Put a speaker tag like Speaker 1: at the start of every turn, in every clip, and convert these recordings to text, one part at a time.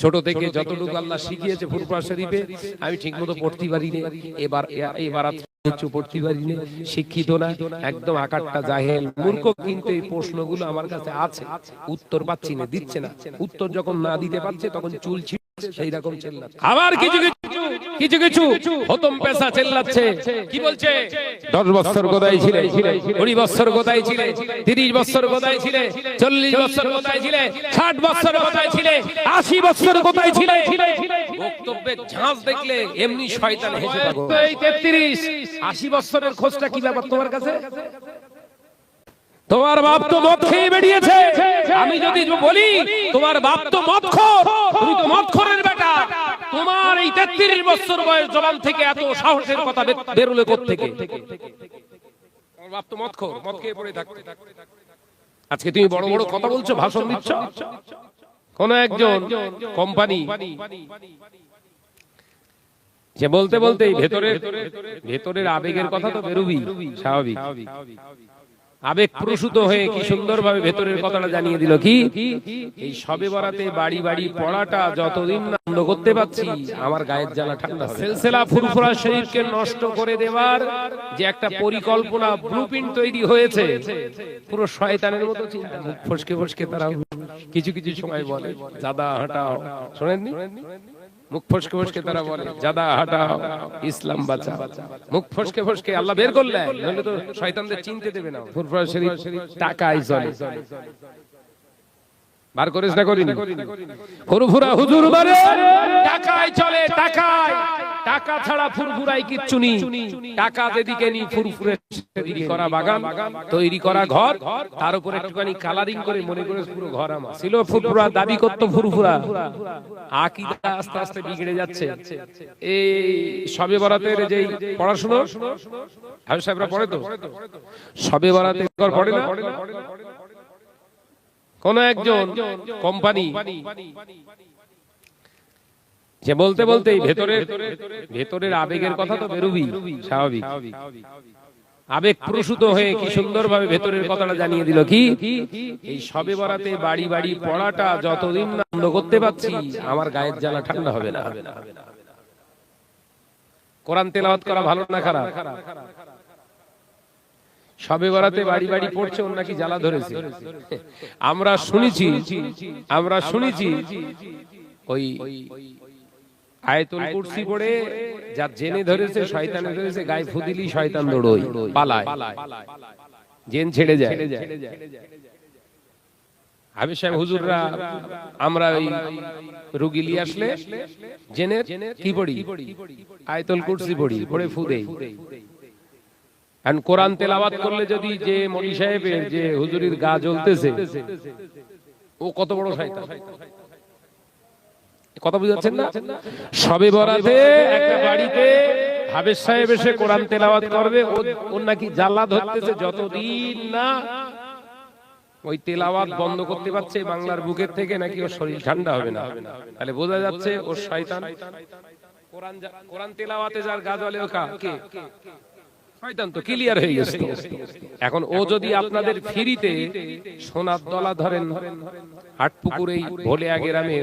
Speaker 1: ছোট থেকে যতটুকু আল্লাহ শিখিয়েছে ফুরফুরা শরীফে আমি ঠিক মতো পড়তে পারি না এবার এবার উচ্চ পড়তে পারি না শিক্ষিত না একদম আকারটা জাহেল। মূর্খ কিন্তু এই প্রশ্নগুলো আমার কাছে আছে। উত্তর পাচ্ছি না দিচ্ছে না। উত্তর যখন না দিতে পারছে তখন চুল সেই রকম চেল্লাচ্ছে। আবার কিছু কিছু কিছু কিছু হতম পেশা চেল্লাচ্ছে। কি বলছে? দশ বছর গোদায় ছিলে কুড়ি বছর গোদায় ছিলে তিরিশ বছর গোদায় ছিলে চল্লিশ বছর গোদায় ছিলে ষাট বছর গোদায় ছিলে আশি বছর গোদায় ছিলে? বক্তব্যে ঝাঁজ দেখলে এমনি শয়তান হেসে থাকো এই তেত্রিশ আশি বছরের খোঁজটা কি ব্যাপার তোমার কাছে? তোমার বাপ তো মদ খেয়ে বেরিয়েছে আমি যদি বলি তোমার বাপ তো মদ খোর তুমি তো মদ খোরের বেটা। তোমার এই তেত্রিশ বছর বয়স জবান থেকে এত সাহসের কথা বেরোলে থেকে তোমার বাপ তো মদ খোর মদ খেয়ে পড়ে থাকতে। আজকে তুমি বড় বড় কথা বলছো ভাষণ দিচ্ছ? কোন একজন কোম্পানি যে বলতে বলতে ভেতরের ভেতরের আবেগের কথা তো বেরোবি স্বাভাবিক। আবেগ প্রসূত হয়ে কি সুন্দরভাবে ভেতরের কথাটা জানিয়ে দিল কি? এই সবে বরাতে বাড়ি বাড়ি পড়াটা যতদিন বন্ধ করতে পারছি আমার গায়ের জ্বালা ঠান্ডা সিলসিলা ফুরফুরা শরীরকে নষ্ট করে দেওয়ার যে একটা পরিকল্পনা ব্লুপ্রিন্ট তৈরি হয়েছে। পুরো শয়তানের মতো চিন্তা। মুখ ফসকে ফসকে তারা কিছু কিছু সময় বলে জাদা হাঁটাও। শোনেননি? মুখ ফসকে ফসকে তারা বলে, জাদা হাটা ইসলাম বাঁচা। মুখ ফসকে ফসকে আল্লাহ বের করলে তো শয়তানদের চিনতে দেবে না। ফুরফুরা শরীফ টাকাই চলে বার করিস না করিনি। ফুরফুরা হুজুর বারে। টাকায় চলে টাকায়। টাকা ছাড়া ফুরফুরাই কিচ্ছু নি টাকা যেদিকে নি ফুরফুরে তৈরি করা বাগান তৈরি করা ঘর। তার উপর একটুখানি কালারিং করে মনে করে পুরো ঘর আমার। ছিল ফুরফুরা দাবি করত ফুরফুরা। আকিদা আস্তে আস্তে বিগড়ে যাচ্ছে। এই সবে বরাতের যেই পড়াশোনা হাবিব সাহেবরা পড়ে তো? সবে বরাতের পড়ে না? কোন একজন কোম্পানি যে বলতে বলতে ভেতরের ভেতরের আবেগের কথা তো বেরোবি, স্বাভাবিক। আবেগ প্রসূত হয়ে কি সুন্দরভাবে ভেতরের কথাটা জানিয়ে দিল কি? এই সবে বরাতে বাড়ি বাড়ি পড়াটা যতদিন না বন্ধ করতে পারছি, আমার গায়ের জ্বালা ঠান্ডা হবে না। কোরআন তেলাওয়াত করা ভালো না খারাপ? সবে বরাতে বাড়ি বাড়ি পড়ছে, ওর নাকি জ্বালা ধরেছে। আমরা শুনেছি আমরা শুনেছি, ওই আয়তুল কুরসি পড়ে যা জেনে ধরেছে ধরেছে, গায়ে ফুদিলি শয়তান দৌড়ই পালায়। জেন ছেড়ে যায়। হাবিব সাহেব, হুজুররা, আমরা ওই রুগী নিয়ে আসলে জেনে কি পড়ি? আয়তুল কুরসি পড়ি, পড়ে ফু দেই। এখন কোরআন তেলাওয়াত করলে যদি যে মলি সাহেবের যে হুজুরির গা জ্বলতেছে, ও কত বড় শয়তান। কথা বুঝাচ্ছেন না? সবে বরাতে একটা বাড়িতে হাবেজ সাহেব এসে কোরআন তেলাওয়াত করবে, ও- নাকি জ্বালা ধরতেছে যতদিন না ওই তেলাওয়াত বন্ধ করতে পারছে, বাংলার বুকের থেকে নাকি ওর শরীর ঠান্ডা হবে না। তাহলে বোঝা যাচ্ছে ওর শয়তান। কোরআন কোরআন তেলাওয়াতে যার গা জ্বলে, ও কা- ক্লিয়ার হয়ে গেছে। এখন ও যদি আপনাদের সোনার দলা ধরেন হাটপুকুরেই গ্রামে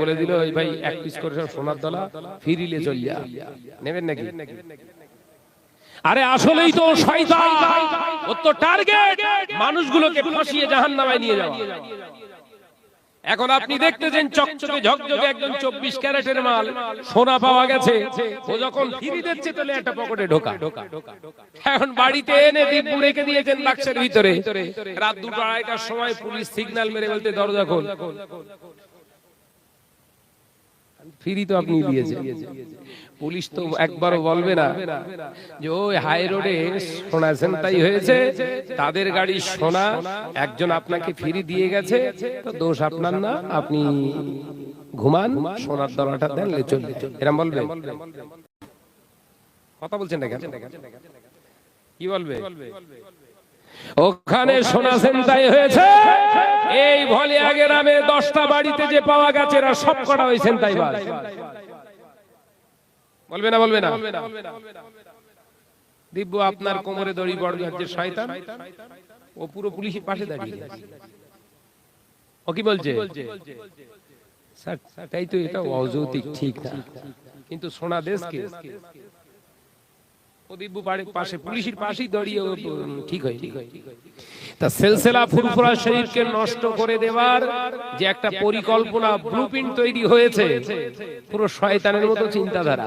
Speaker 1: বলে দিল ওই ভাই, এক পিস করে সোনার দলা ফিরিলে চলিয়া। নেবেন নাকি? আরে আসলেই তো শয়তান। ও তো টার্গেট মানুষগুলোকে ফাঁসিয়ে জাহান্নামায় নিয়ে যাওয়া। এখন আপনি দেখতেছেন চকচকে ঝকঝকে একদম চব্বিশ ক্যারেটের মাল সোনা পাওয়া গেছে। ও যখন ফিরি দিচ্ছে তাহলে একটা পকেটে ঢোকা। এখন বাড়িতে এনে দিব্যু রেখে দিয়েছেন বাক্সের ভিতরে। রাত দুটো আড়াইটার সময় পুলিশ সিগন্যাল মেরে বলতে দরজা খোল। ফিরি তো আপনি দিয়েছেন পুলিশ তো একবারও বলবে না যে ওই হাই রোডে সোনা ছিনতাই হয়েছে তাদের গাড়ি সোনা একজন আপনাকে ফিরি দিয়ে গেছে তো দোষ আপনার না আপনি ঘুমান সোনার দলাটা দেন লে চলবে। এরম বলবে? কথা বলছেন না কেন? কি বলবে? ওখানে সোনা ছিনতাই হয়েছে। এই ভলিয়া গ্রামে দশটা বাড়িতে যে পাওয়া গেছে এরা সব কটা ওই ছিনতাই বলবে না বলবে না। দিব্য আপনার কোমরে দড়ি বড় যে শয়তান। ও পুরো পুলিশের পাশে দাঁড়িয়ে আছে। ও কি বলছে? স্যার তাই তো এটা অযৌতিক ঠিক না। কিন্তু সোনা দেশকে পাশে পুলিশের পাশেই দাঁড়িয়ে ঠিক হয় তা সেলসেলা ফুরফুরা শরীরকে নষ্ট করে দেওয়ার যে একটা পরিকল্পনা ব্লুপ্রিন্ট তৈরি হয়েছে পুরো শয়তানের মতো চিন্তাধারা।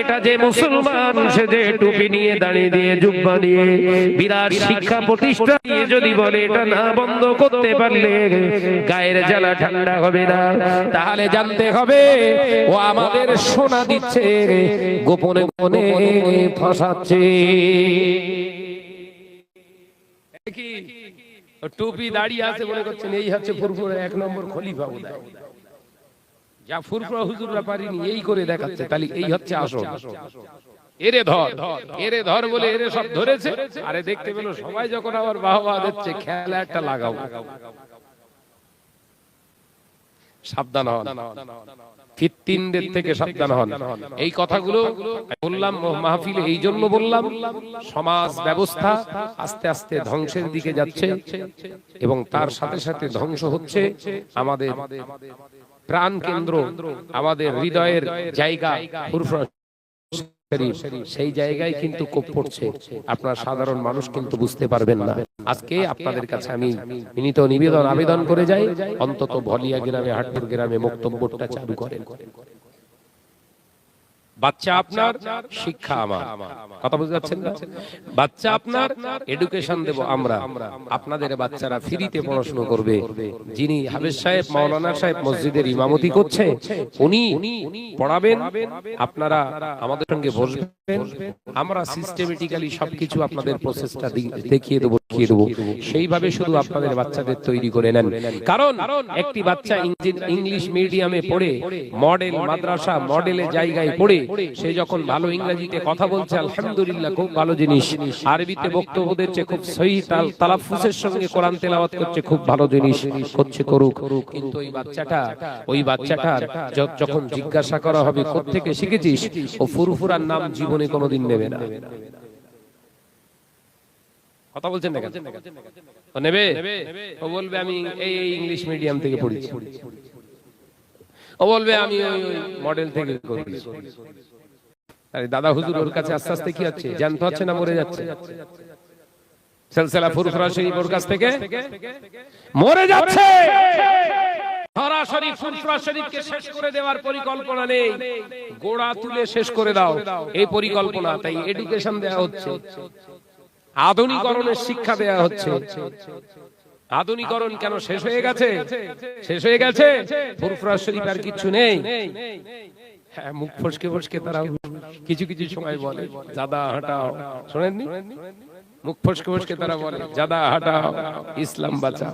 Speaker 1: এটা যে মুসলমান, সে যে টুপি নিয়ে দাঁড়িয়ে দিয়ে জুব্বা নিয়ে বিরাট শিক্ষা প্রতিষ্ঠা দিয়ে যদি বলে এটা না বন্ধ করতে পারলে গায়ের জ্বালা ঠান্ডা হবে না, তাহলে জানতে হবে ও আমাদের সোনা দিচ্ছে, গোপনে গোপনে ফসাচ্ছে। টুপি দাঁড়িয়ে আছে মনে করছেন, এই হচ্ছে ফুরফুরে এক নম্বর খলিফা বোধহয়। যা ফুরফুরা হুজুররা পারিনি এই করে দেখাচ্ছে। তাহলে এই হচ্ছে আসল। এরে ধর এরে ধর বলে এরে সব ধরেছে। আরে দেখতে পেল সবাই যখন আবার বাহবা দিচ্ছে খেলা একটা লাগাও। সাবধান হন। ফিত্তিনদের থেকে সাবধান হন। এই কথাগুলো বললাম মাহফিলে এই জন্য বললাম সমাজ ব্যবস্থা আস্তে আস্তে ধ্বংসের দিকে যাচ্ছে এবং তার সাথে সাথে ধ্বংস হচ্ছে আমাদের প্রাণ কেন্দ্র আমাদের হৃদয়ের জায়গা সেই জায়গায় কিন্তু কোপ পড়ছে। আপনার সাধারণ মানুষ কিন্তু বুঝতে পারবেন না। আজকে আপনাদের কাছে আমি বিনীত নিবেদন, আবেদন করে যাই। অন্তত ভলিয়া গ্রামে, হাটপুর গ্রামে বক্তব্যটা চালু করেন। বাচ্চা আপনার শিক্ষা আমার। কথা বুঝতে পারছেন না? বাচ্চা আপনার এডুকেশন দেব আমরা। আপনাদের বাচ্চারা ফ্রিতে পড়াশোনা করবে। যিনি হাফেজ সাহেব মাওলানা সাহেব মসজিদের ইমামতি করছে উনি পড়াবেন আপনারা আমাদের সঙ্গে বসবেন। আমরা সিস্টেমেটিক্যালি সবকিছু আপনাদের প্রসেসটা দেখিয়ে দেবো দেখিয়ে দেবো। সেইভাবে শুধু আপনাদের বাচ্চাদের তৈরি করে নেন। কারণ একটি বাচ্চা ইংলিশ মিডিয়ামে পড়ে মডেল মাদ্রাসা মডেলের জায়গায় পড়ে সে যখন ভালো ইংরেজিতে কথা বলছে, আলহামদুলিল্লাহ, খুব ভালো জিনিস। আরবিতে বক্তব্য দিচ্ছে, খুব সহি তালাফুসের সঙ্গে কোরআন তেলাওয়াত করছে, খুব ভালো জিনিস হচ্ছে করুক। কিন্তু ওই বাচ্চাটা, ওই বাচ্চাটার যখন জিজ্ঞাসা করা হবে, কোত্থেকে শিখেছিস? ও ফুরফুরার নাম জীবনে কোনোদিন নেবে না। কথা বলছেন না কেন? নেবে? ও বলবে, আমি এই ইংলিশ মিডিয়াম থেকে পড়েছি। ও বলবে, আমি ওই মডেল থেকে করেছি। আরে দাদা হুজুর, ওর কাছে আস্তে আস্তে কি হচ্ছে জ্যান্ত হচ্ছে না মরে যাচ্ছে? সেলসেলা ফুরফুরা শরীফ ওর কাছ থেকে? মরে যাচ্ছে! সরাসরি শরীফকে শেষ করে দেওয়ার পরিকল্পনা নেই। গোড়া তুলে শেষ করে দাও। এই পরিকল্পনা, তাই এডুকেশন দেওয়া হচ্ছে। আধুনিকরণের শিক্ষা দেয়া হচ্ছে। আধুনিকরণ কেন শেষ হয়ে গেছে? শেষ হয়ে গেছে? ফুরফুরা শরীফ আর কিছু নেই। হ্যাঁ মুখ ফসকে ফসকে তারা কিছু কিছু সময় বলে জাদা হাঁটাও। শোনেননি? মুখ ফসকে ফসকে তারা বলে জাদা হাঁটাও ইসলাম বাঁচা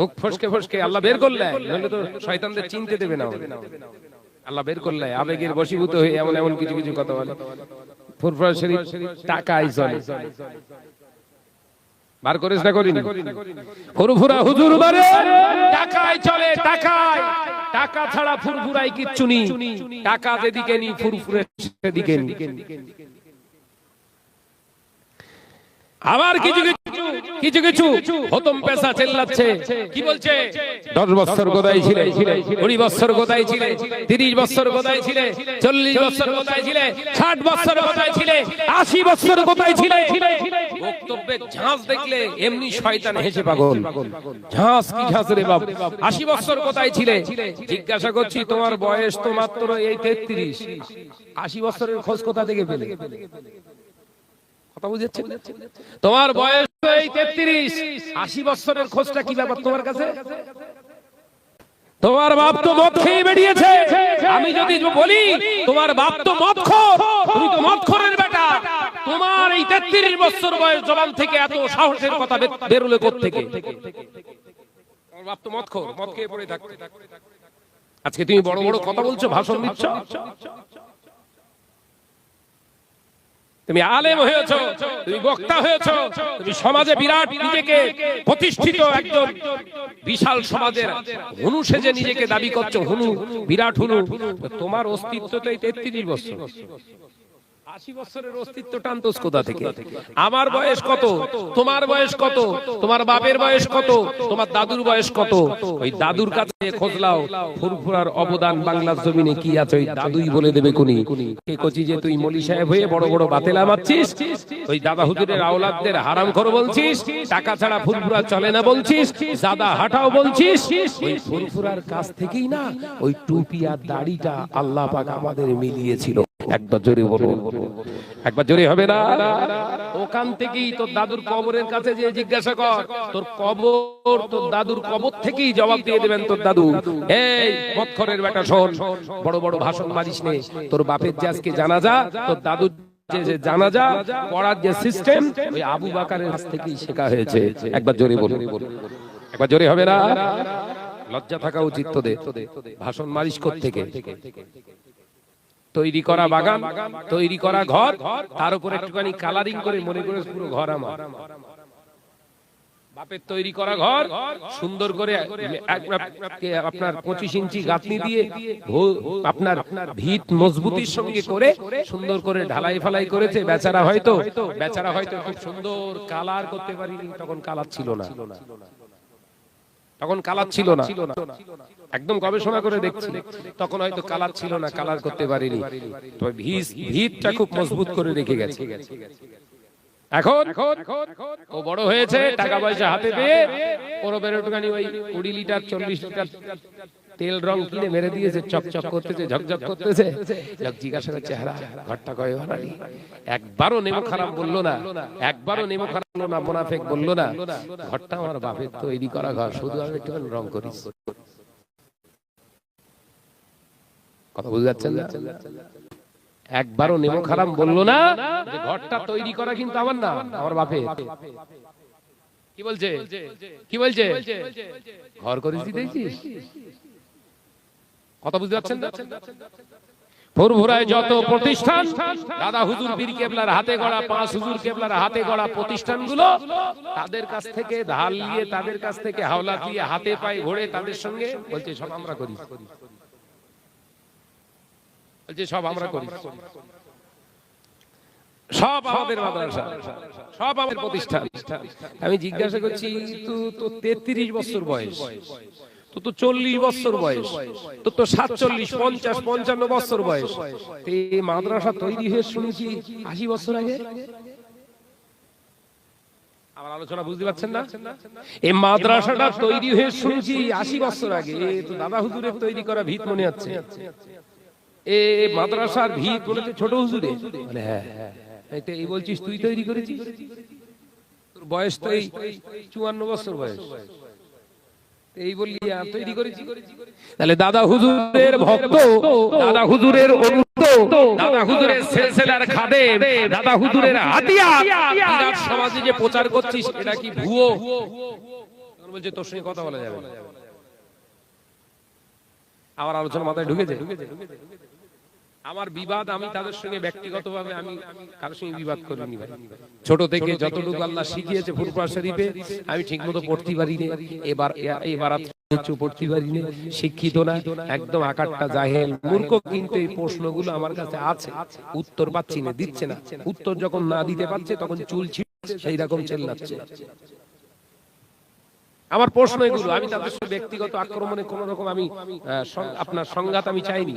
Speaker 1: মুখ ফসকে ফসকে আল্লাহ বের করলে নইলে তো শয়তানদের চিনতে দেবে না। আল্লাহ বের করলে আবেগের বশীভূত হয়ে এমন এমন কিছু কিছু কথা বলে। ফুরফুরা শরীফ টাকাই চলে বার করে চেষ্টা করিনি। ফুরফুরা হুজুর বারে। টাকায় চলে টাকায়। টাকা ছাড়া ফুরফুরাই কিচ্ছু নি টাকা যেদিকে নি ফুরফুরে সেদিকে নি আবার কিছু কিছু কিছু হতম পেশা চেল্লাচ্ছে। কি বলছে? দশ বছর গোদাই ছিলে। কুড়ি বছর গোদাই ছিলে। তিরিশ বছর গোদাই ছিলে। চল্লিশ বছর গোদাই ছিলে। ষাট বছর গোদাই ছিলে। আশি বছর গোদাই ছিলে। বক্তব্যে ঝাঁস দেখলে এমনি শয়তান হেসে পাগল। ঝাঁস কি ঝাঁস রে বাপ? আশি বছর কোথায় ছিলে। জিজ্ঞাসা করছি তোমার বয়স তো মাত্র এই তেত্রিশ। আশি বছরের খোঁজ কোথা থেকে পেলে? কথা তোমার বয়স এই তেত্রিশ। আশি বছরের খোঁজটা কি ব্যাপার তোমার কাছে? তোমার বাপ তো মদ খেয়ে বেরিয়েছে আমি যদি বলি তোমার বাপ তো মদ খোর। তুমি তো মদ খোরের বেটা। তোমার এই তেত্রিশ বছর বয়স জবান থেকে এত সাহসের কথা বেরোলে থেকে তোমার বাপ তো মদ খোর। মদ খেয়ে পড়ে থাকতে। আজকে তুমি বড় বড় কথা বলছো ভাষণ দিচ্ছ? তুমি আলেম হয়েছো, তুমি বক্তা হয়েছো, তুমি সমাজে বিরাট নিজেকে প্রতিষ্ঠিত একজন বিশাল সমাজের হনু সেজে নিজেকে দাবি করছ, হনু, বিরাট হনু। তোমার অস্তিত্ব তো এই তেত্রিশ বছর। আশি বছরের অস্তিত্ব টানতোস কোথা থেকে। আমার বয়স কত? তোমার বয়স কত? তোমার বাপের বয়স কত? তোমার দাদুর বয়স কত? ওই দাদুর কাছে খোঁজলাও। ফুরফুরার অবদান বাংলার জমিনে কি আছে? ওই দাদুই বলে দেবে কোনি কে কচি যে তুই মলি সাহেব হয়ে বড় বড় বাতেলা মারছিস? ওই দাদা হুজুরের আওলাদদের হারাম খর বলছিস? টাকা ছাড়া ফুরফুরা চলে না বলছিস? দাদা হাঁটাও বলছিস? ওই ফুরফুরার কাছ থেকেই না ওই টুপি আর দাড়িটা আল্লাহ পাক আমাদের মিলিয়েছিল। একবার জোরে বলো একবার জোরে হবে না? ওখান থেকেই তোর দাদুর কবরের কাছে যে জিজ্ঞাসা কর। তোর কবর তোর দাদুর কবর থেকেই জবাব দিয়ে দেবেন তোর দাদু। এই, মৎখরের বেটা, শোন, বড় বড় ভাষণ মারিস নে। তোর বাপের যে আজকে জানাজা, তোর দাদুর যে যে জানাজা, পড়ার যে সিস্টেম ওই আবু বাকারের কাছ থেকেই শেখা হয়েছে। একবার জোরে বলো একবার জোরে হবে না? লজ্জা থাকা উচিত তোদের। ভাষণ মারিস থেকে তৈরি করা বাগান তৈরি করা ঘর তার উপর একটুখানি কালারিং করে মনে করে পুরো ঘর আমার। বাপের তৈরি করা ঘর সুন্দর করে আপনার পঁচিশ ইঞ্চি গাঁথনি দিয়ে আপনার ভিত মজবুতির সঙ্গে করে সুন্দর করে ঢালাই ফালাই করেছে বেচারা হয়তো বেচারা হয়তো খুব সুন্দর কালার করতে পারিনি তখন কালার ছিল না। তখন কালার ছিল না। একদম গবেষণা করে দেখছি। তখন হয়তো কালার ছিল না কালার করতে পারিনি। তবে ভিজ ভিতটা খুব মজবুত করে রেখে গেছে। এখন ও বড় হয়েছে টাকা পয়সা হাতে পেয়ে ওর বেরোটুকানি ওই কুড়ি লিটার চল্লিশ লিটার তেল রং কিনে মেরে দিয়েছে, চকচক করতেছে, ঝকঝক করতেছে। জিজ্ঞাসা করছে ঘরটা কয় ভাড়ানি? একবারও নেমো খারাপ বলল না, একবারও নেমো খারাপ বলল না, মোনাফেক বলল না, ঘরটা আমার বাপের তৈরি করা ঘর, শুধু আমি একটুখানি রং করিস কথা বুঝতে যাচ্ছেন না? একবারও নেমো খারাপ বলল না যে, ঘরটা তৈরি করা কিন্তু আমার না, আমার বাপের। কি বলছে? কি বলছে? ঘর করিস দেখছিস কথা বুঝতে পারছেন যত প্রতিষ্ঠান, দাদা হুজুর বীর কেবলার হাতে গড়া, পাঁচ হুজুর কেবলার হাতে গড়া প্রতিষ্ঠানগুলো, তাদের কাছ থেকে ধার নিয়ে, তাদের কাছ থেকে হাওলা দিয়ে হাতে পায়ে ঘোড়ে তাদের সঙ্গে বলছে, সব আমরা করি। বলছে, সব আমরা করি। সব আমাদের মাদ্রাসা, সব আমাদের প্রতিষ্ঠান। আমি জিজ্ঞাসা করছি তো তেত্রিশ বছর বয়স তো তো চল্লিশ বছর বয়স, তো তো সাতচল্লিশ, পঞ্চাশ, পঞ্চান্ন বছর বয়স। এই মাদ্রাসা তৈরি হয়ে শুনেছি আশি বছর আগে। আমার আলোচনা বুঝতে পারছেন না? এই মাদ্রাসাটা তৈরি হয়ে শুনেছি আশি বছর আগে। তো দাদা হুজুরের তৈরি করা ভিত মনে হচ্ছে এ মাদ্রাসার ভিত বলেছে ছোট হুজুরে। বলে হ্যাঁ এই বলছিস, তুই তৈরি করেছিস? বয়স তো এই চুয়ান্ন বছর বয়স। এই বলিয়া তৈরি করেছি। তাহলে দাদা হুজুরের ভক্ত দাদা হুজুরের অনুত দাদা হুজুরের সেলসেলার দাদা হুজুরের হাতিয়া। বিরাট সমাজে যে প্রচার করছিস এটা কি ভুয়ো? বলছে তোর সঙ্গে কথা বলা যাবে। আমার আলোচনা মাথায় ঢুকেছে। আমার বিবাদ আমি তাদের সঙ্গে ব্যক্তিগতভাবে আমি কারোর সঙ্গে বিবাদ করিনি ভাই। ছোট থেকে যতটুকু আল্লাহ শিখিয়েছে ফুরফুরা শরীফে আমি ঠিকমতো পড়তে পারি না এবার এবার উচ্চ পড়তে পারি না শিক্ষিত না একদম আকারটা জাহেল মূর্খ কিন্তু এই প্রশ্নগুলো আমার কাছে আছে। উত্তর পাচ্ছি না দিচ্ছে না। উত্তর যখন না দিতে পারছে তখন চুল ছিল সেই রকম চেল্লাচ্ছে। আমার প্রশ্ন এগুলো আমি তাদের সাথে ব্যক্তিগত আক্রমণে কোন রকম আমি আপনার সংঘাত আমি চাইনি।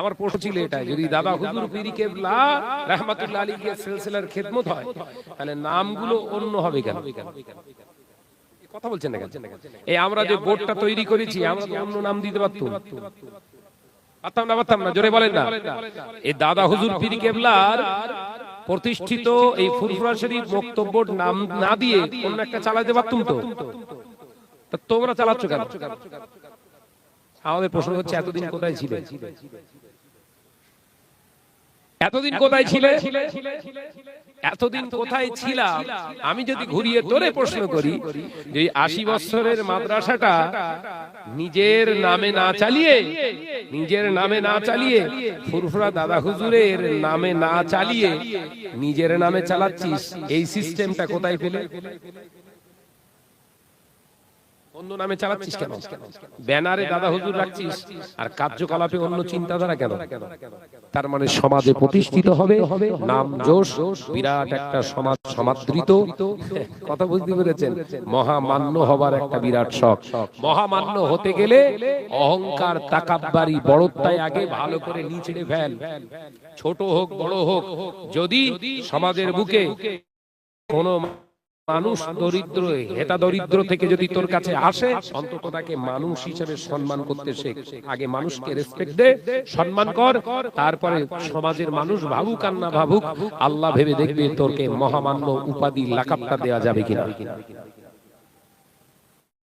Speaker 1: আমার প্রশ্ন ছিল এটা যদি দাদা হুজুর পীরি কেবলা রহমাতুল্লাহ আলী কে সিলসিলার খেদমত হয় তাহলে নামগুলো অন্য হবে কেন? কথা বলছেন না কেন? এই আমরা যে বোর্ডটা তৈরি করেছি আমরা অন্য নাম দিতে পারতাম। পারতাম। না পারতাম না জোরে বলেন না। এই দাদা হুজুর পীরি কেবলার প্রতিষ্ঠিত এই ফুরফুরা শরীফ বক্তব্য নাম না দিয়ে অন্য একটা চালাতে পারতুম তা? তোমরা চালাচ্ছ কেন? আমাদের প্রশ্ন হচ্ছে এতদিন কোথায় ছিলে? এতদিন কোথায় ছিলে? এতদিন কোথায় ছিলাম? আমি যদি ঘুরিয়ে তোরে প্রশ্ন করি যে আশি বছরের মাদ্রাসাটা নিজের নামে না চালিয়ে নিজের নামে না চালিয়ে ফুরফুরা দাদা হুজুরের নামে না চালিয়ে নিজের নামে চালাচ্ছিস। এই সিস্টেমটা কোথায় পেলে? অন্য নামে চালাচ্ছিস কেন? ব্যানারে দাদা হুজুর রাখছিস আর কার্যকলাপে অন্য চিন্তাধারা কেন? তার মানে সমাজে প্রতিষ্ঠিত হবে নাম যশ বিরাট একটা সমাজ সমাদৃত। কথা বুঝতে পেরেছেন? মহামান্য হবার একটা বিরাট শখ। মহামান্য হতে গেলে অহংকার তাকাব্বারি বড়ত্বায় আগে ভালো করে নিচড়ে ফেল। ছোট হোক বড় হোক যদি সমাজের বুকে কোন মানুষ দরিদ্র, হেতা দরিদ্র থেকে যদি তোর কাছে আসে, অন্তত তাকে মানুষ হিসেবে সম্মান করতে শেখ। আগে মানুষকে রেসপেক্ট দে, সম্মান কর, তারপরে সমাজের মানুষ ভাবুক আর না ভাবুক, আল্লাহ ভেবে দেখবে তোরকে মহামান্য উপাধি লাকাপটা দেওয়া যাবে কিনা।